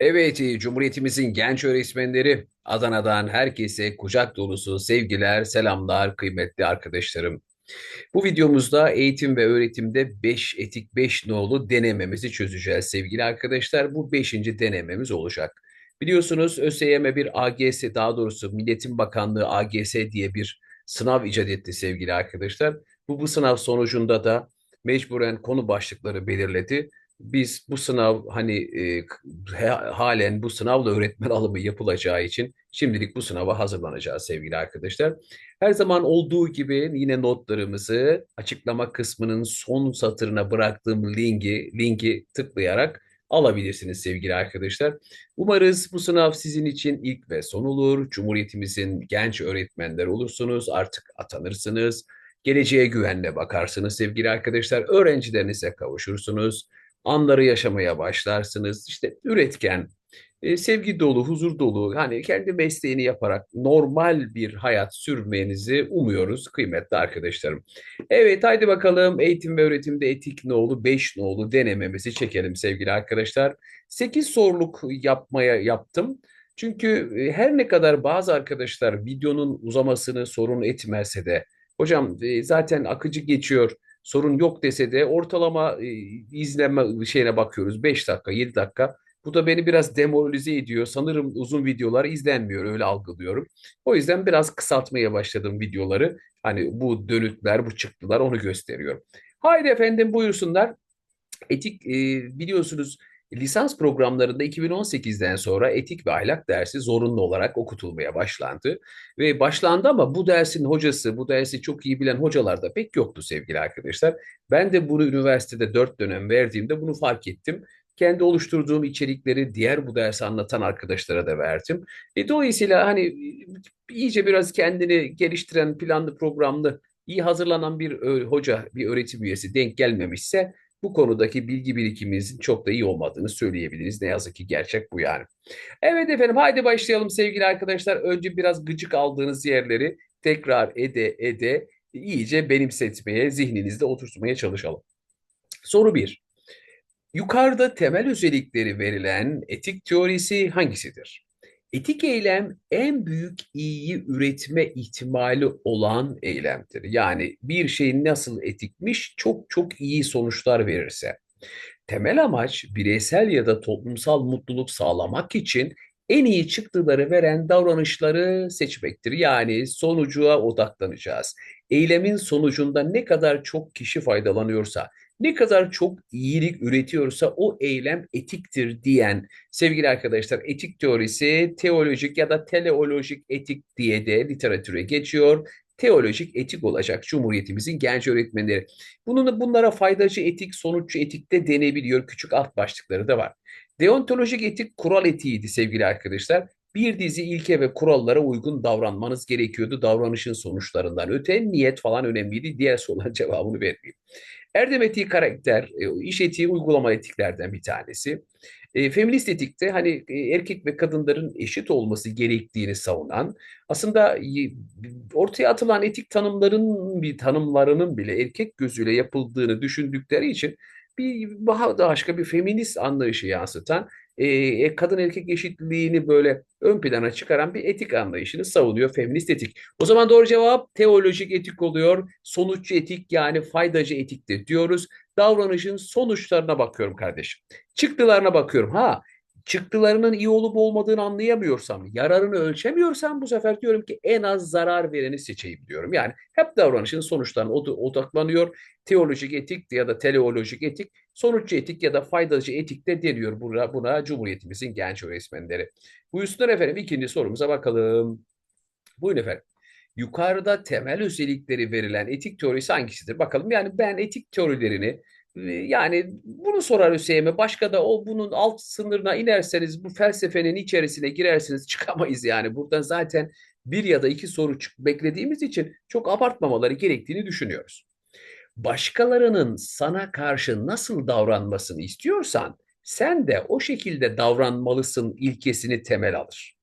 Evet, e, Cumhuriyetimizin genç öğretmenleri Adana'dan herkese kucak dolusu sevgiler, selamlar kıymetli arkadaşlarım. Bu videomuzda eğitim ve öğretimde 5 etik 5 nolu denememizi çözeceğiz sevgili arkadaşlar. Bu beşinci denememiz olacak. Biliyorsunuz ÖSYM bir AGS daha doğrusu Milletin Bakanlığı AGS diye bir sınav icat etti sevgili arkadaşlar. Bu, bu sınav sonucunda da mecburen konu başlıkları belirledi. Biz bu sınav hani e, halen bu sınavla öğretmen alımı yapılacağı için şimdilik bu sınava hazırlanacağız sevgili arkadaşlar. Her zaman olduğu gibi yine notlarımızı açıklama kısmının son satırına bıraktığım linki, linki tıklayarak alabilirsiniz sevgili arkadaşlar. Umarız bu sınav sizin için ilk ve son olur. Cumhuriyetimizin genç öğretmenler olursunuz, artık atanırsınız. Geleceğe güvenle bakarsınız sevgili arkadaşlar. Öğrencilerinize kavuşursunuz. Anları yaşamaya başlarsınız. İşte üretken, e, sevgi dolu, huzur dolu, hani kendi mesleğini yaparak normal bir hayat sürmenizi umuyoruz kıymetli arkadaşlarım. Evet, haydi bakalım eğitim ve öğretimde etik ne oldu, 5 ne oldu denememizi çekelim sevgili arkadaşlar. 8 soruluk yapmaya yaptım. Çünkü e, her ne kadar bazı arkadaşlar videonun uzamasını sorun etmezse de, hocam e, zaten akıcı geçiyor, sorun yok dese de ortalama e, izlenme şeyine bakıyoruz 5 dakika, 7 dakika. Bu da beni biraz demoralize ediyor. Sanırım uzun videolar izlenmiyor, öyle algılıyorum. O yüzden biraz kısaltmaya başladım videoları. Hani bu dönütler, bu çıktılar onu gösteriyor. Haydi efendim buyursunlar. Etik e, biliyorsunuz lisans programlarında 2018'den sonra etik ve ahlak dersi zorunlu olarak okutulmaya başlandı. Ve başlandı ama bu dersin hocası, bu dersi çok iyi bilen hocalar da pek yoktu sevgili arkadaşlar. Ben de bunu üniversitede dört dönem verdiğimde bunu fark ettim. Kendi oluşturduğum içerikleri diğer bu dersi anlatan arkadaşlara da verdim. E, dolayısıyla hani iyice biraz kendini geliştiren planlı programlı iyi hazırlanan bir hoca, bir öğretim üyesi denk gelmemişse bu konudaki bilgi birikimimizin çok da iyi olmadığını söyleyebiliriz. Ne yazık ki gerçek bu yani. Evet efendim haydi başlayalım sevgili arkadaşlar. Önce biraz gıcık aldığınız yerleri tekrar ede ede iyice benimsetmeye, zihninizde oturtmaya çalışalım. Soru 1. Yukarıda temel özellikleri verilen etik teorisi hangisidir? Etik eylem en büyük iyiyi üretme ihtimali olan eylemdir. Yani bir şey nasıl etikmiş çok çok iyi sonuçlar verirse. Temel amaç bireysel ya da toplumsal mutluluk sağlamak için en iyi çıktıları veren davranışları seçmektir. Yani sonucuğa odaklanacağız. Eylemin sonucunda ne kadar çok kişi faydalanıyorsa, ne kadar çok iyilik üretiyorsa o eylem etiktir diyen sevgili arkadaşlar etik teorisi teolojik ya da teleolojik etik diye de literatüre geçiyor. Teolojik etik olacak Cumhuriyetimizin genç öğretmenleri. Bunun bunlara faydacı etik, sonuççu etik de denebiliyor. Küçük alt başlıkları da var. Deontolojik etik kural etiğiydi sevgili arkadaşlar. Bir dizi ilke ve kurallara uygun davranmanız gerekiyordu davranışın sonuçlarından öte. Niyet falan önemliydi. Diğer soruların cevabını vermeyeyim. Erdem etiği karakter, e, iş etiği uygulama etiklerden bir tanesi. E, feminist etikte hani e, erkek ve kadınların eşit olması gerektiğini savunan, aslında ortaya atılan etik tanımların bir tanımlarının bile erkek gözüyle yapıldığını düşündükleri için bir daha başka bir feminist anlayışı yansıtan e, kadın erkek eşitliğini böyle ön plana çıkaran bir etik anlayışını savunuyor feminist etik. O zaman doğru cevap teolojik etik oluyor. Sonuççu etik yani faydacı etiktir diyoruz. Davranışın sonuçlarına bakıyorum kardeşim. Çıktılarına bakıyorum. Ha çıktılarının iyi olup olmadığını anlayamıyorsam, yararını ölçemiyorsam bu sefer diyorum ki en az zarar vereni seçeyim diyorum. Yani hep davranışın sonuçlarına odaklanıyor. Teolojik etik ya da teleolojik etik, sonuççu etik ya da faydacı etik de deniyor buna, buna Cumhuriyetimizin genç öğretmenleri. Buyursunlar efendim ikinci sorumuza bakalım. Buyurun efendim. Yukarıda temel özellikleri verilen etik teorisi hangisidir? Bakalım yani ben etik teorilerini yani bunu sorar Hüseyin'e. Başka da o bunun alt sınırına inerseniz bu felsefenin içerisine girersiniz çıkamayız yani. Buradan zaten bir ya da iki soru beklediğimiz için çok abartmamaları gerektiğini düşünüyoruz. Başkalarının sana karşı nasıl davranmasını istiyorsan sen de o şekilde davranmalısın ilkesini temel alır.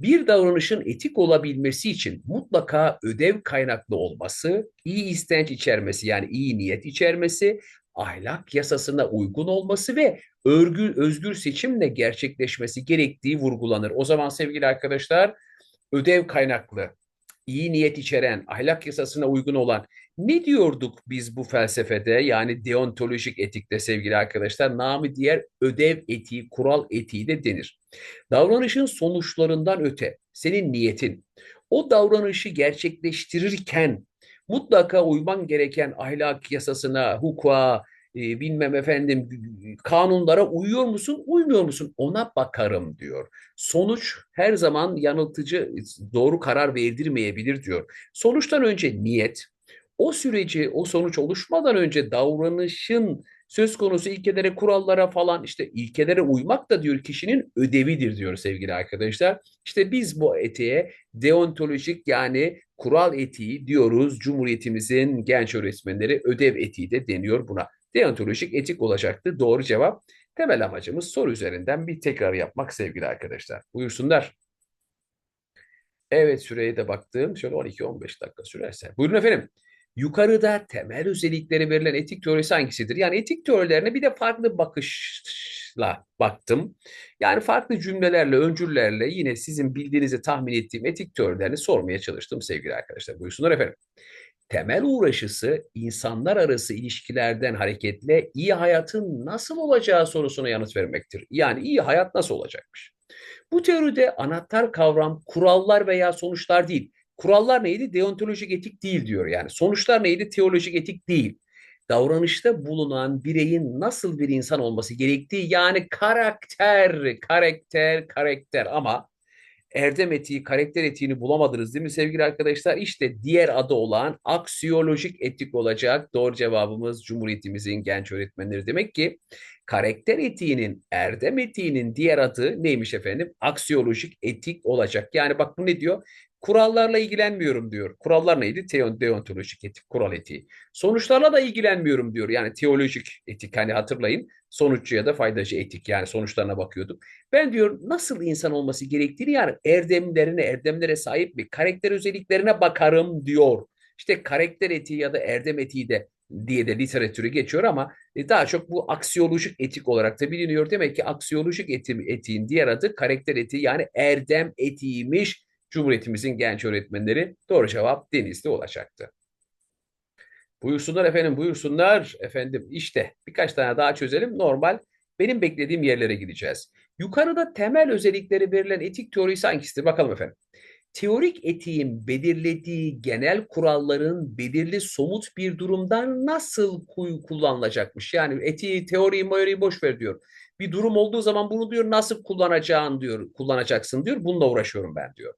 Bir davranışın etik olabilmesi için mutlaka ödev kaynaklı olması, iyi istenç içermesi yani iyi niyet içermesi, ahlak yasasına uygun olması ve örgü, özgür seçimle gerçekleşmesi gerektiği vurgulanır. O zaman sevgili arkadaşlar ödev kaynaklı, iyi niyet içeren, ahlak yasasına uygun olan ne diyorduk biz bu felsefede yani deontolojik etikte sevgili arkadaşlar? Namı diğer ödev etiği, kural etiği de denir. Davranışın sonuçlarından öte senin niyetin o davranışı gerçekleştirirken mutlaka uyman gereken ahlak yasasına, hukuka, e, bilmem efendim kanunlara uyuyor musun, uymuyor musun? Ona bakarım diyor. Sonuç her zaman yanıltıcı, doğru karar verdirmeyebilir diyor. Sonuçtan önce niyet, o süreci, o sonuç oluşmadan önce davranışın söz konusu ilkelere, kurallara falan işte ilkelere uymak da diyor kişinin ödevidir diyor sevgili arkadaşlar. İşte biz bu etiğe deontolojik yani kural etiği diyoruz. Cumhuriyetimizin genç öğretmenleri ödev etiği de deniyor buna. Deontolojik etik olacaktı. Doğru cevap. Temel amacımız soru üzerinden bir tekrar yapmak sevgili arkadaşlar. Buyursunlar. Evet süreye de baktım. Şöyle 12-15 dakika sürerse. Buyurun efendim. Yukarıda temel özellikleri verilen etik teorisi hangisidir? Yani etik teorilerine bir de farklı bakışla baktım. Yani farklı cümlelerle, öncüllerle yine sizin bildiğinizi tahmin ettiğim etik teorilerini sormaya çalıştım sevgili arkadaşlar. Buyursunlar efendim. Temel uğraşısı insanlar arası ilişkilerden hareketle iyi hayatın nasıl olacağı sorusuna yanıt vermektir. Yani iyi hayat nasıl olacakmış? Bu teoride anahtar kavram kurallar veya sonuçlar değil, Kurallar neydi? Deontolojik etik değil diyor yani. Sonuçlar neydi? Teolojik etik değil. Davranışta bulunan bireyin nasıl bir insan olması gerektiği yani karakter, karakter, karakter ama erdem etiği, karakter etiğini bulamadınız değil mi sevgili arkadaşlar? İşte diğer adı olan aksiyolojik etik olacak. Doğru cevabımız Cumhuriyetimizin genç öğretmenleri. Demek ki karakter etiğinin, erdem etiğinin diğer adı neymiş efendim? Aksiyolojik etik olacak. Yani bak bu ne diyor? Kurallarla ilgilenmiyorum diyor. Kurallar neydi? Teon, deontolojik etik, kural etiği. Sonuçlarla da ilgilenmiyorum diyor. Yani teolojik etik hani hatırlayın. Sonuççu ya da faydacı etik yani sonuçlarına bakıyorduk. Ben diyor nasıl insan olması gerektiğini yani erdemlerine, erdemlere sahip bir karakter özelliklerine bakarım diyor. İşte karakter etiği ya da erdem etiği de diye de literatürü geçiyor ama e, daha çok bu aksiyolojik etik olarak da biliniyor. Demek ki aksiyolojik eti, etiğin diğer adı karakter etiği yani erdem etiğiymiş Cumhuriyetimizin genç öğretmenleri doğru cevap Denizli olacaktı. Buyursunlar efendim buyursunlar efendim işte birkaç tane daha çözelim normal benim beklediğim yerlere gideceğiz. Yukarıda temel özellikleri verilen etik teorisi hangisidir bakalım efendim. Teorik etiğin belirlediği genel kuralların belirli somut bir durumdan nasıl kullanılacakmış? Yani etiği, teoriyi, teoriyi boş ver diyor. Bir durum olduğu zaman bunu diyor nasıl kullanacağın diyor, kullanacaksın diyor. Bununla uğraşıyorum ben diyor.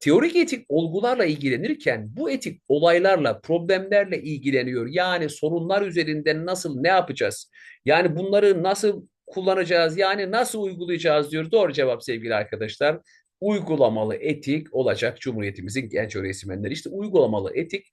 Teorik etik olgularla ilgilenirken bu etik olaylarla, problemlerle ilgileniyor. Yani sorunlar üzerinden nasıl ne yapacağız? Yani bunları nasıl kullanacağız? Yani nasıl uygulayacağız diyor. Doğru cevap sevgili arkadaşlar. Uygulamalı etik olacak Cumhuriyetimizin genç öğretmenleri. İşte uygulamalı etik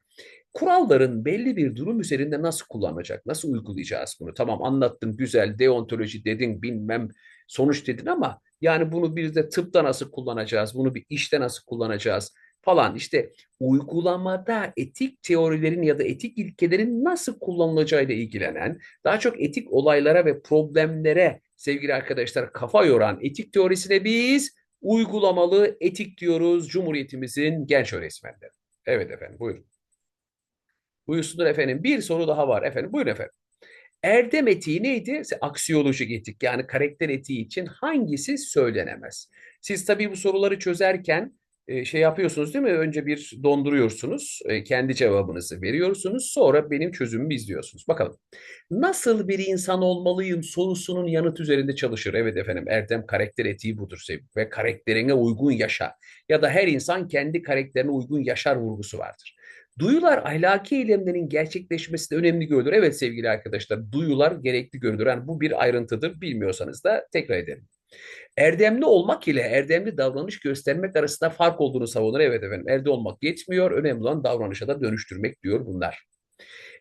kuralların belli bir durum üzerinde nasıl kullanacak, nasıl uygulayacağız bunu? Tamam anlattın güzel, deontoloji dedin, bilmem sonuç dedin ama yani bunu bir de tıpta nasıl kullanacağız, bunu bir işte nasıl kullanacağız falan. İşte uygulamada etik teorilerin ya da etik ilkelerin nasıl kullanılacağıyla ilgilenen, daha çok etik olaylara ve problemlere sevgili arkadaşlar kafa yoran etik teorisine biz uygulamalı etik diyoruz Cumhuriyetimizin genç öğretmenleri. Evet efendim buyurun. Buyursunlar efendim. Bir soru daha var efendim. Buyurun efendim. Erdem etiği neydi? Aksiyolojik etik yani karakter etiği için hangisi söylenemez? Siz tabii bu soruları çözerken e, şey yapıyorsunuz değil mi? Önce bir donduruyorsunuz, e, kendi cevabınızı veriyorsunuz, sonra benim çözümümü izliyorsunuz. Bakalım. Nasıl bir insan olmalıyım sorusunun yanıt üzerinde çalışır. Evet efendim Erdem karakter etiği budur ve karakterine uygun yaşa ya da her insan kendi karakterine uygun yaşar vurgusu vardır. Duyular ahlaki eylemlerin gerçekleşmesi de önemli görülür. Evet sevgili arkadaşlar duyular gerekli görülür. Yani bu bir ayrıntıdır. Bilmiyorsanız da tekrar edelim. Erdemli olmak ile erdemli davranış göstermek arasında fark olduğunu savunur. Evet efendim erde olmak yetmiyor. Önemli olan davranışa da dönüştürmek diyor bunlar.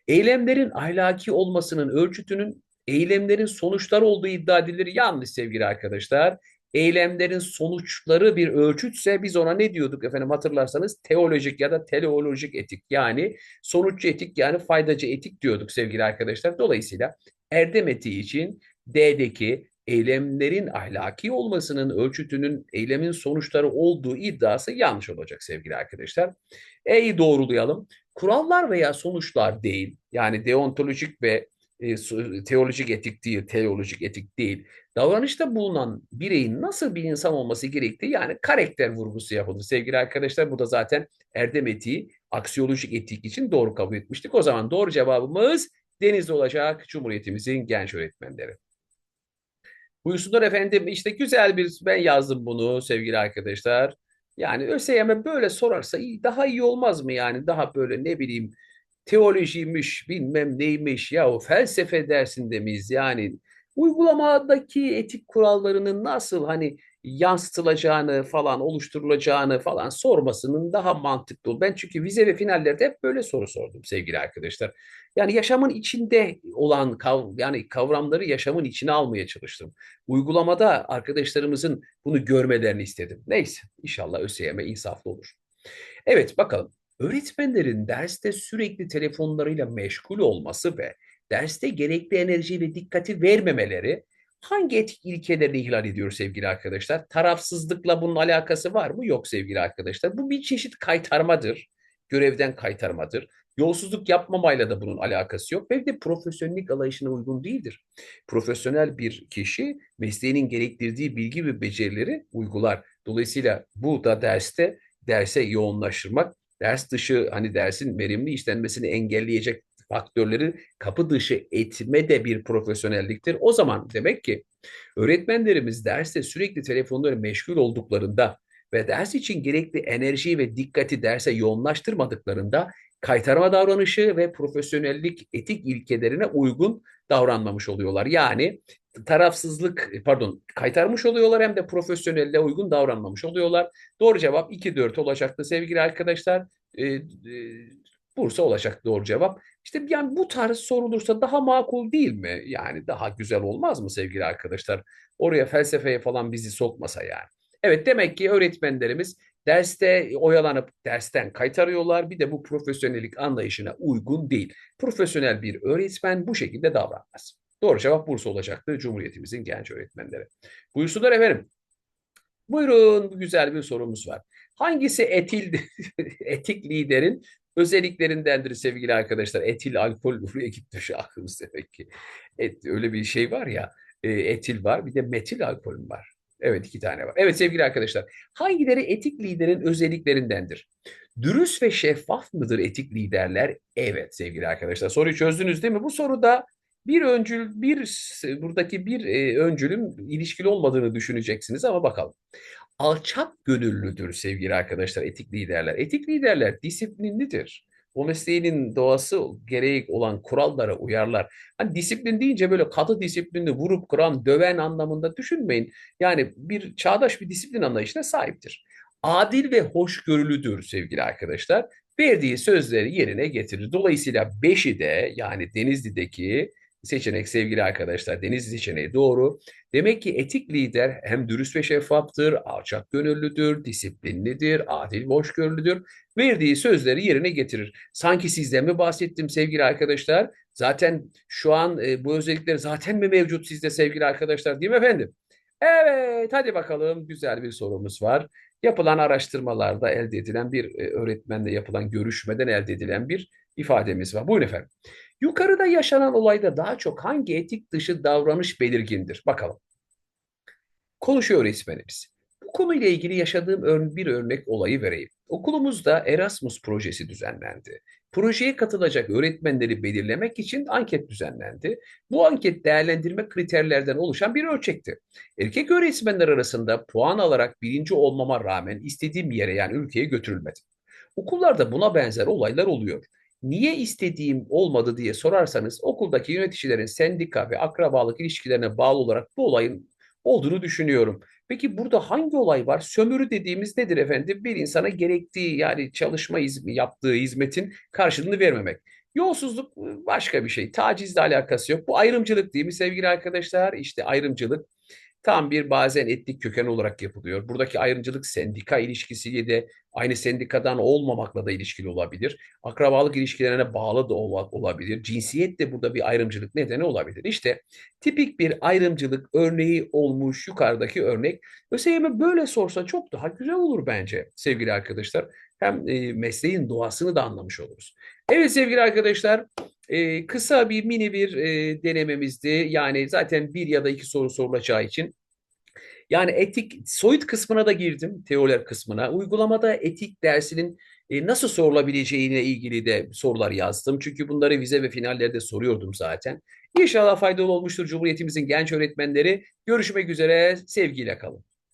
Eylemlerin ahlaki olmasının ölçütünün eylemlerin sonuçları olduğu iddia edilir. Yanlış sevgili arkadaşlar eylemlerin sonuçları bir ölçütse biz ona ne diyorduk efendim hatırlarsanız teolojik ya da teleolojik etik yani sonuççu etik yani faydacı etik diyorduk sevgili arkadaşlar. Dolayısıyla erdem etiği için D'deki eylemlerin ahlaki olmasının ölçütünün eylemin sonuçları olduğu iddiası yanlış olacak sevgili arkadaşlar. E'yi doğrulayalım. Kurallar veya sonuçlar değil, yani deontolojik ve teolojik etik değil, teolojik etik değil. Davranışta bulunan bireyin nasıl bir insan olması gerektiği yani karakter vurgusu yapılır. Sevgili arkadaşlar bu da zaten erdem etiği, aksiyolojik etik için doğru kabul etmiştik. O zaman doğru cevabımız Denizli olacak Cumhuriyetimizin genç öğretmenleri. Buyursunlar efendim işte güzel bir ben yazdım bunu sevgili arkadaşlar. Yani ÖSYM böyle sorarsa daha iyi olmaz mı yani daha böyle ne bileyim teolojiymiş bilmem neymiş ya o felsefe dersinde miyiz yani uygulamadaki etik kurallarının nasıl hani yansıtılacağını falan oluşturulacağını falan sormasının daha mantıklı. Ben çünkü vize ve finallerde hep böyle soru sordum sevgili arkadaşlar. Yani yaşamın içinde olan kav yani kavramları yaşamın içine almaya çalıştım. Uygulamada arkadaşlarımızın bunu görmelerini istedim. Neyse inşallah ÖSYM insaflı olur. Evet bakalım. Öğretmenlerin derste sürekli telefonlarıyla meşgul olması ve derste gerekli enerji ve dikkati vermemeleri hangi etik ilkeleri ihlal ediyor sevgili arkadaşlar? Tarafsızlıkla bunun alakası var mı? Yok sevgili arkadaşlar. Bu bir çeşit kaytarmadır. Görevden kaytarmadır. Yolsuzluk yapmamayla da bunun alakası yok. Ve de profesyonellik alayışına uygun değildir. Profesyonel bir kişi mesleğinin gerektirdiği bilgi ve becerileri uygular. Dolayısıyla bu da derste derse yoğunlaştırmak, ders dışı hani dersin verimli işlenmesini engelleyecek faktörleri kapı dışı etme de bir profesyonelliktir. O zaman demek ki öğretmenlerimiz derste sürekli telefonları meşgul olduklarında ve ders için gerekli enerjiyi ve dikkati derse yoğunlaştırmadıklarında kaytarma davranışı ve profesyonellik etik ilkelerine uygun davranmamış oluyorlar. Yani tarafsızlık pardon kaytarmış oluyorlar hem de profesyonelle uygun davranmamış oluyorlar. Doğru cevap 2-4 olacaktı sevgili arkadaşlar. Ee, e, Bursa olacak doğru cevap. İşte yani bu tarz sorulursa daha makul değil mi? Yani daha güzel olmaz mı sevgili arkadaşlar? Oraya felsefeye falan bizi sokmasa yani. Evet demek ki öğretmenlerimiz derste oyalanıp dersten kaytarıyorlar. Bir de bu profesyonellik anlayışına uygun değil. Profesyonel bir öğretmen bu şekilde davranmaz. Doğru cevap Bursa olacaktı Cumhuriyetimizin genç öğretmenleri. Buyursunlar efendim. Buyurun güzel bir sorumuz var. Hangisi etil etik liderin özelliklerindendir sevgili arkadaşlar. Etil alkol buraya gitti şu aklımız demek ki. Et, öyle bir şey var ya e, etil var bir de metil alkol var. Evet iki tane var. Evet sevgili arkadaşlar hangileri etik liderin özelliklerindendir? Dürüst ve şeffaf mıdır etik liderler? Evet sevgili arkadaşlar soruyu çözdünüz değil mi? Bu soruda bir öncül, bir buradaki bir e, öncülün ilişkili olmadığını düşüneceksiniz ama bakalım alçak gönüllüdür sevgili arkadaşlar etik liderler. Etik liderler disiplinlidir. O mesleğinin doğası gereği olan kurallara uyarlar. Hani disiplin deyince böyle katı disiplinli vurup kıran, döven anlamında düşünmeyin. Yani bir çağdaş bir disiplin anlayışına sahiptir. Adil ve hoşgörülüdür sevgili arkadaşlar. Verdiği sözleri yerine getirir. Dolayısıyla beşi de yani Denizli'deki seçenek sevgili arkadaşlar. Denizli seçeneği doğru. Demek ki etik lider hem dürüst ve şeffaftır, alçak gönüllüdür, disiplinlidir, adil ve. Verdiği sözleri yerine getirir. Sanki sizden mi bahsettim sevgili arkadaşlar? Zaten şu an e, bu özellikler zaten mi mevcut sizde sevgili arkadaşlar değil mi efendim? Evet hadi bakalım güzel bir sorumuz var. Yapılan araştırmalarda elde edilen bir e, öğretmenle yapılan görüşmeden elde edilen bir ifademiz var. Buyurun efendim. Yukarıda yaşanan olayda daha çok hangi etik dışı davranış belirgindir? Bakalım. Konuşuyor öğretmenimiz. Bu konuyla ilgili yaşadığım bir örnek olayı vereyim. Okulumuzda Erasmus projesi düzenlendi. Projeye katılacak öğretmenleri belirlemek için anket düzenlendi. Bu anket değerlendirme kriterlerden oluşan bir ölçekti. Erkek öğretmenler arasında puan alarak birinci olmama rağmen istediğim yere yani ülkeye götürülmedi. Okullarda buna benzer olaylar oluyor niye istediğim olmadı diye sorarsanız okuldaki yöneticilerin sendika ve akrabalık ilişkilerine bağlı olarak bu olayın olduğunu düşünüyorum. Peki burada hangi olay var? Sömürü dediğimiz nedir efendim? Bir insana gerektiği yani çalışma hizmi, yaptığı hizmetin karşılığını vermemek. Yolsuzluk başka bir şey. Tacizle alakası yok. Bu ayrımcılık değil mi sevgili arkadaşlar? İşte ayrımcılık tam bir bazen etnik köken olarak yapılıyor. Buradaki ayrımcılık sendika ilişkisiyle de aynı sendikadan olmamakla da ilişkili olabilir. Akrabalık ilişkilerine bağlı da olabilir. Cinsiyet de burada bir ayrımcılık nedeni olabilir. İşte tipik bir ayrımcılık örneği olmuş yukarıdaki örnek. ÖSYM böyle sorsa çok daha güzel olur bence sevgili arkadaşlar. Hem e, mesleğin doğasını da anlamış oluruz. Evet sevgili arkadaşlar e, kısa bir mini bir e, denememizdi. Yani zaten bir ya da iki soru sorulacağı için. Yani etik soyut kısmına da girdim, teoriler kısmına. Uygulamada etik dersinin e, nasıl sorulabileceğine ilgili de sorular yazdım. Çünkü bunları vize ve finallerde soruyordum zaten. İnşallah faydalı olmuştur Cumhuriyetimizin genç öğretmenleri. Görüşmek üzere, sevgiyle kalın.